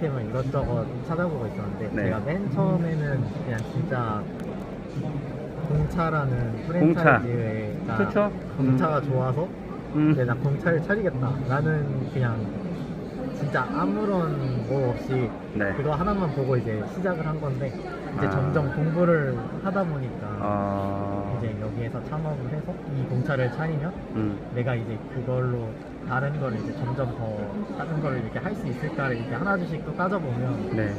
아이템을 이것저것 찾아보고 있었는데 네. 제가 맨 처음에는 그냥 진짜 공차라는 공차. 프랜차이즈가 좋죠. 공차가 좋아서 음. 나 공차를 차리겠다 라는 그냥 진짜 아무런 뭐 없이 네. 그거 하나만 보고 이제 시작을 한 건데 이제 아. 점점 공부를 하다 보니까 어. 이제 여기에서 창업을 해서 이 공차를 차리면 음. 내가 이제 그걸로 다른 걸 이제 점점 더 다른 걸 이렇게 할 수 있을까를 이제 하나둘씩 또 따져보면 네.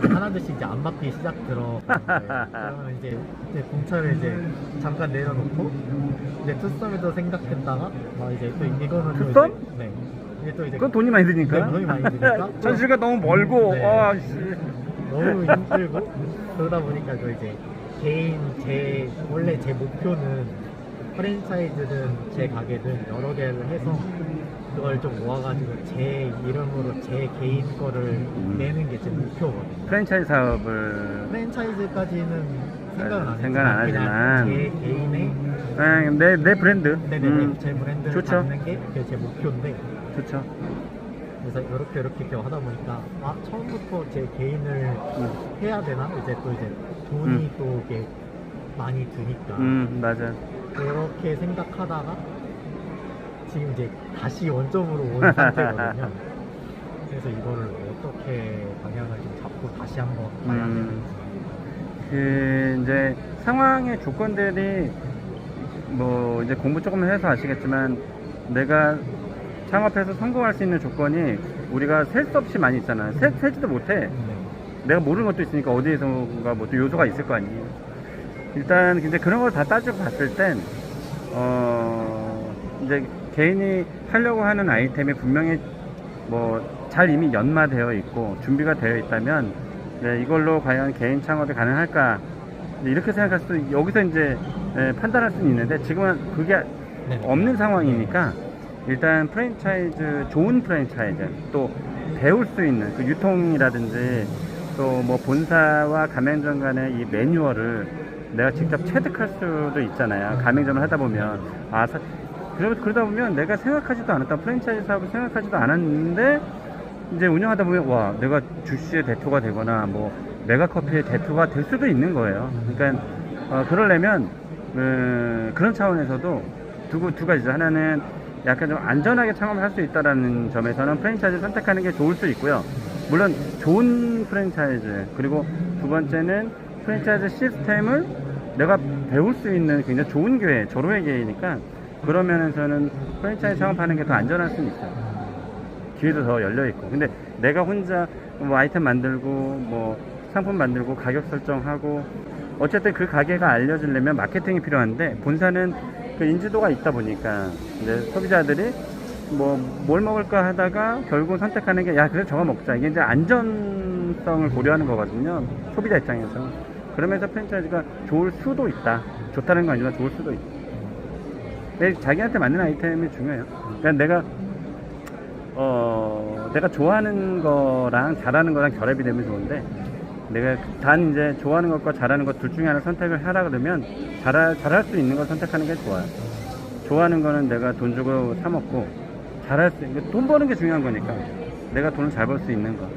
하나둘씩 이제 안 맞기 시작 들어 그러면 이제, 이제 공차를 이제 잠깐 내려놓고 이제 투썸에도 생각했다가 막 이제 또 이거는 또 투썸? 이제, 네 이게 또 이제 그건 돈이 많이 드니까. 네, 돈이 많이 드니까. 전시가 너무 멀고. 네. 아, 씨. 너무 힘들고 그러다 보니까 또 이제 개인 제 원래 제 목표는 프랜차이즈든 제 가게든 여러 개를 해서 그걸 좀 모아가지고 제 이름으로 제 개인 거를 내는 게 제 목표거든요. 프랜차이즈 사업을 프랜차이즈까지는 생각은 안 생각은 안 했지만 하지만. 그냥 제 개인의 그냥 내, 내 브랜드. 네네네 음, 제 브랜드를 좋죠. 갖는 게제 목표인데 좋죠. 그래서 이렇게 이렇게 이렇게 하다 보니까 아 처음부터 제 개인을 음. 해야 되나 이제 또 이제 돈이 음. 또 이게 많이 드니까 음, 맞아. 그렇게 생각하다가 지금 이제 다시 원점으로 온 상태거든요. 그래서 이거를 어떻게 방향을 좀 잡고 다시 한번 가야 음. 그 이제 상황의 조건들이 뭐 이제 공부 조금 해서 아시겠지만 내가 창업해서 성공할 수 있는 조건이 우리가 셀 수 없이 많이 있잖아. 세, 세지도 못해. 네. 내가 모르는 것도 있으니까 어디에선가 뭐 또 요소가 있을 거 아니에요. 일단 이제 그런 걸 다 따지고 봤을 땐, 어, 이제 개인이 하려고 하는 아이템이 분명히 뭐 잘 이미 연마되어 있고 준비가 되어 있다면, 네, 이걸로 과연 개인 창업이 가능할까? 이제 이렇게 생각할 수도, 여기서 이제 예, 판단할 수는 있는데, 지금은 그게 네. 없는 상황이니까 일단 프랜차이즈 좋은 프랜차이즈 또 배울 수 있는 그 유통이라든지 또 뭐 본사와 가맹점 간의 이 매뉴얼을 내가 직접 체득할 수도 있잖아요 가맹점을 하다 보면 아 사- 그러, 그러다 보면 내가 생각하지도 않았던 프랜차이즈 사업을 생각하지도 않았는데 이제 운영하다 보면 와 내가 주시의 대표가 되거나 뭐 메가커피의 대표가 될 수도 있는 거예요 그러니까 어, 그러려면 음, 그런 차원에서도 두, 두 가지죠. 하나는 약간 좀 안전하게 창업을 할 수 있다라는 점에서는 프랜차이즈 선택하는 게 좋을 수 있고요. 물론 좋은 프랜차이즈 그리고 두 번째는 프랜차이즈 시스템을 내가 배울 수 있는 굉장히 좋은 교회, 조로의 교회니까 그런 면에서는 프랜차이즈 창업하는 게 더 안전할 수는 있어요. 기회도 더 열려 있고. 근데 내가 혼자 뭐 아이템 만들고 뭐 상품 만들고 가격 설정하고 어쨌든 그 가게가 알려지려면 마케팅이 필요한데 본사는 그 인지도가 있다 보니까 이제 소비자들이 뭐 뭘 먹을까 하다가 결국 선택하는 게 야 그래 저거 먹자 이게 이제 안전성을 고려하는 거거든요 소비자 입장에서 그러면서 프랜차이즈가 좋을 수도 있다. 좋다는 건 아니지만 좋을 수도 있다 내 자기한테 맞는 아이템이 중요해요. 그러니까 내가 어 내가 좋아하는 거랑 잘하는 거랑 결합이 되면 좋은데 내가 단 이제 좋아하는 것과 잘하는 것 둘 중에 하나 선택을 하라 그러면 잘할, 잘할 수 있는 걸 선택하는 게 좋아요. 좋아하는 거는 내가 돈 주고 사 먹고 잘할 수 돈 버는 게 중요한 거니까 내가 돈을 잘 벌 수 있는 거